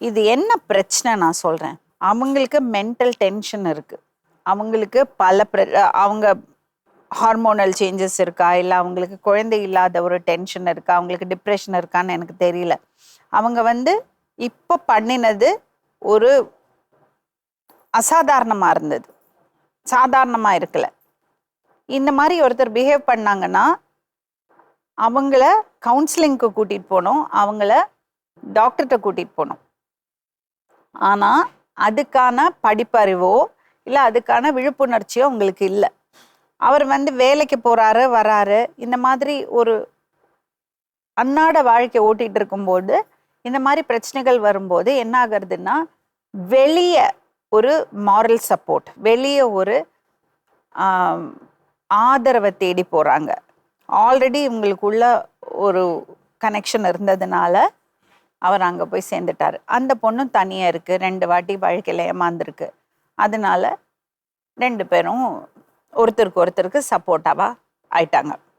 இது என்ன பிரச்சனை நான் சொல்கிறேன் அவங்களுக்கு மென்டல் டென்ஷன் இருக்குது அவங்களுக்கு பல பிர அவங்க ஹார்மோனல் சேஞ்சஸ் இருக்கா? இல்லை அவங்களுக்கு குழந்தை இல்லாத ஒரு டென்ஷன் இருக்கா? அவங்களுக்கு டிப்ரெஷன் இருக்கான்னு எனக்கு தெரியல. அவங்க வந்து இப்போ பண்ணினது ஒரு அசாதாரணமாக இருந்தது. சாதாரணமாக இருக்கல. இந்த மாதிரி ஒருத்தர் பிஹேவ் பண்ணாங்கன்னா அவங்கள கவுன்சிலிங்க்கு கூட்டிகிட்டு போகணும் அவங்கள டாக்டர்கிட்ட கூட்டிகிட்டு போகணும் ஆனால் அதுக்கான படிப்பறிவோ இல்லை அதுக்கான விழிப்புணர்ச்சியோ உங்களுக்கு இல்லை. அவர் வந்து வேலைக்கு போகிறாரு வராரு. இந்த மாதிரி ஒரு அன்னாட வாழ்க்கை ஓட்டிகிட்டு இருக்கும்போது இந்த மாதிரி பிரச்சனைகள் வரும்போது என்ன ஆகுறதுன்னா வெளியே ஒரு மாரல் சப்போர்ட் வெளியே ஒரு ஆதரவை தேடி போகிறாங்க ஆல்ரெடி இவங்களுக்குள்ள ஒரு கனெக்ஷன் இருந்ததுனால அவர் அங்கே போய் சேர்ந்துட்டார். அந்த பொண்ணும் தனியாக இருக்குது ரெண்டு வாட்டி வாழ்க்கையில் ஏமாந்துருக்கு. அதனால ரெண்டு பேரும் ஒருத்தருக்கு ஒருத்தருக்கு சப்போர்ட்டாவாக ஆயிட்டாங்க.